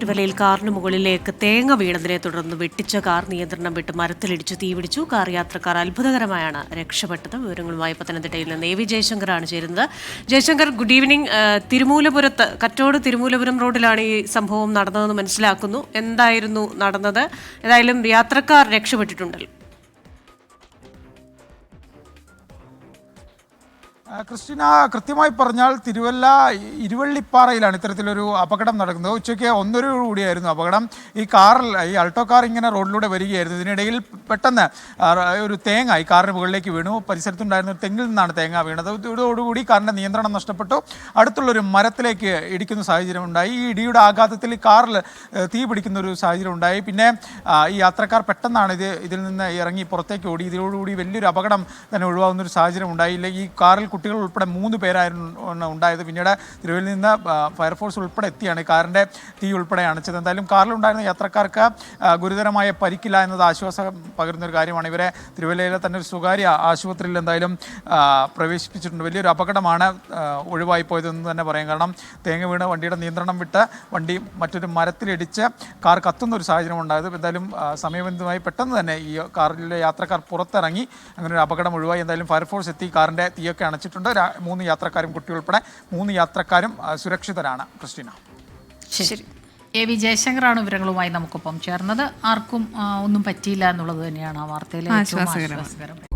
തിരുവല്ലയിൽ കാറിന് മുകളിലേക്ക് തേങ്ങ വീണതിനെ തുടർന്ന് വെട്ടിച്ച കാർ നിയന്ത്രണം വിട്ട് മരത്തിലിടിച്ച് തീപിടിച്ചു. കാർ യാത്രക്കാർ അത്ഭുതകരമായാണ് രക്ഷപ്പെട്ടത്. വിവരങ്ങളുമായി പത്തനംതിട്ടയിൽ നിന്ന് എ വി ജയശങ്കറാണ് ചേരുന്നത്. ജയശങ്കർ ഗുഡ് ഈവനിങ് തിരുമൂലപുരത്ത് കറ്റോട് തിരുമൂലപുരം റോഡിലാണ് ഈ സംഭവം നടന്നതെന്ന് മനസ്സിലാക്കുന്നു. എന്തായിരുന്നു നടന്നത്? ഏതായാലും യാത്രക്കാർ രക്ഷപ്പെട്ടിട്ടുണ്ടല്ലോ. ക്രിസ്റ്റീന കൃത്യമായി പറഞ്ഞാൽ തിരുവല്ല ഇരുവള്ളിപ്പാറയിലാണ് ഇത്തരത്തിലൊരു അപകടം നടക്കുന്നത്. ഉച്ചയ്ക്ക് ഒന്നര കൂടിയായിരുന്നു അപകടം. ഈ കാറിൽ ഈ അൾട്ടോ കാർ ഇങ്ങനെ റോഡിലൂടെ വരികയായിരുന്നു. ഇതിനിടയിൽ പെട്ടെന്ന് ഒരു തേങ്ങ ഈ കാറിന് മുകളിലേക്ക് വീണു. പരിസരത്തുണ്ടായിരുന്ന തെങ്ങിൽ നിന്നാണ് തേങ്ങ വീണത്. ഇതോടുകൂടി കാറിന്റെ നിയന്ത്രണം നഷ്ടപ്പെട്ടു. അടുത്തുള്ളൊരു മരത്തിലേക്ക് ഇടിക്കുന്ന സാഹചര്യം ഉണ്ടായി. ഈ ഇടിയുടെ ആഘാതത്തിൽ ഈ കാറിൽ തീ പിടിക്കുന്ന ഒരു സാഹചര്യം ഉണ്ടായി. പിന്നെ ഈ യാത്രക്കാർ പെട്ടെന്നാണ് ഇത് ഇതിൽ നിന്ന് ഇറങ്ങി പുറത്തേക്ക് ഓടി. ഇതിനോടുകൂടി വലിയൊരു അപകടം തന്നെ ഒഴിവാകുന്ന ഒരു സാഹചര്യം ഉണ്ടായില്ല. ഈ കാറിൽ കുട്ടികൾ ഉൾപ്പെടെ മൂന്ന് പേരായിരുന്നു ഉണ്ടായത്. പിന്നീട് തിരുവല്ലിൽ നിന്ന് ഫയർഫോഴ്സ് ഉൾപ്പെടെ എത്തിയാണ്. കാറിന്റെ തീ ഉൾപ്പെടെ അണച്ചത്. എന്തായാലും കാറിലുണ്ടായിരുന്ന യാത്രക്കാർക്ക് ഗുരുതരമായ പരിക്കില്ല എന്നത് ആശ്വാസം പകരുന്ന ഒരു കാര്യമാണ്. ഇവരെ തിരുവല്ലയിലെ തന്നെ ഒരു സ്വകാര്യ ആശുപത്രിയിൽ എന്തായാലും പ്രവേശിപ്പിച്ചിട്ടുണ്ട്. വലിയൊരു അപകടമാണ് ഒഴിവായി പോയതെന്ന് തന്നെ പറയാം. കാരണം തേങ്ങ വീണ് വണ്ടിയുടെ നിയന്ത്രണം വിട്ട് വണ്ടി മറ്റൊരു മരത്തിലിടിച്ച് കാർ കത്തുന്ന ഒരു സാഹചര്യം ഉണ്ടായത്. എന്തായാലും സമയബന്ധിതമായി പെട്ടെന്ന് തന്നെ ഈ കാറിലെ യാത്രക്കാർ പുറത്തിറങ്ങി അങ്ങനെ ഒരു അപകടം ഒഴിവായി. എന്തായാലും ഫയർഫോഴ്സ് എത്തി കാറിന്റെ തീയൊക്കെ അണച്ചിട്ടുണ്ട്. രാ- മൂന്ന് യാത്രക്കാരും കുട്ടി ഉൾപ്പെടെ മൂന്ന് യാത്രക്കാരും സുരക്ഷിതരാണ്. ക്രിസ്റ്റീന. ശരി. എ വി ജയശങ്കറാണ് വിവരങ്ങളുമായി നമുക്കൊപ്പം ചേർന്നത്. ആർക്കും ഒന്നും പറ്റിയില്ല എന്നുള്ളത് തന്നെയാണ് ആ വാർത്തയിലെ ഏറ്റവും ആശ്വാസകരം.